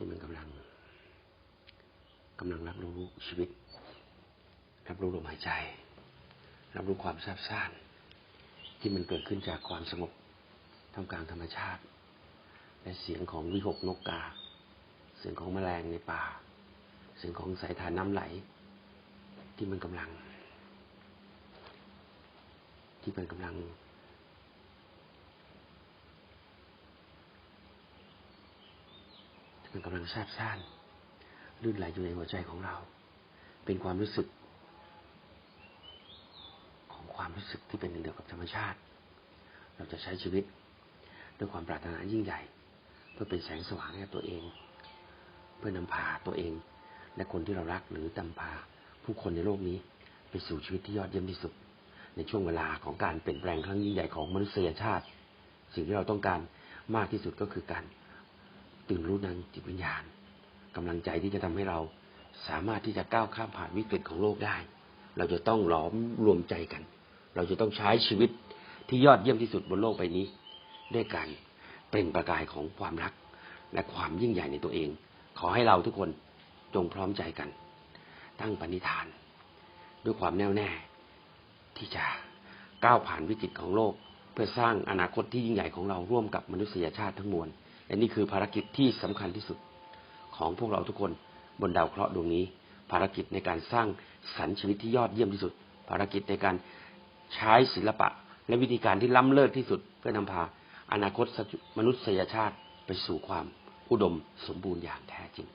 ที่มันกำลังกำลังรับรู้ชีวิต รับรู้ลมหายใจ รับรู้ความซาบซ่าน ที่มันเกิดขึ้นจากความสงบท่ามกลางธรรมชาติ และเสียงของวิหกนกกา เสียงของแมลงในป่า เสียงของสายทานน้ำไหล ที่มันกำลัง ที่มันกำลัง มันกำลังซาบซ่านลื่นไหลอยู่ในหัวใจของเรา เป็นความรู้สึก ของความรู้สึกที่เป็นหนึ่งเดียวกับธรรมชาติ เราจะใช้ชีวิตด้วยความปรารถนายิ่งใหญ่ เพื่อเป็นแสงสว่างให้ตัวเอง เพื่อนำพาตัวเอง และคนที่เรารักหรือนำพา ผู้คนในโลกนี้ ไปสู่ชีวิตที่ยอดเยี่ยมที่สุด ในช่วงเวลาของการเปลี่ยนแปลงครั้งยิ่งใหญ่ของมนุษยชาติ สิ่งที่เราต้องการมากที่สุดก็คือการ ตื่นรู้ทางจิตวิญญาณกำลังใจที่จะทำให้เราสามารถที่จะก้าวข้ามผ่านวิกฤตของโลกได้ เราจะต้องหลอมรวมใจกัน เราจะต้องใช้ชีวิตที่ยอดเยี่ยมที่สุดบนโลกใบนี้ ด้วยการเป็นประกายของความรัก และความยิ่งใหญ่ในตัวเอง ขอให้เราทุกคนจงพร้อมใจกัน ตั้งปณิธาน ด้วยความแน่วแน่ ที่จะก้าวผ่านวิกฤตของโลก เพื่อสร้างอนาคตที่ยิ่งใหญ่ของเราร่วมกับมนุษยชาติทั้งมวล และนี่คือภารกิจที่สำคัญที่สุดของพวกเราทุกคนบนดาวเคราะห์ดวงนี้ ภารกิจในการสร้างสรรค์ชีวิตที่ยอดเยี่ยมที่สุด ภารกิจในการใช้ศิลปะ และวิธีการที่ล้ำเลิศที่สุด เพื่อนำพา อนาคตมนุษยชาติไปสู่ความอุดมสมบูรณ์อย่างแท้จริง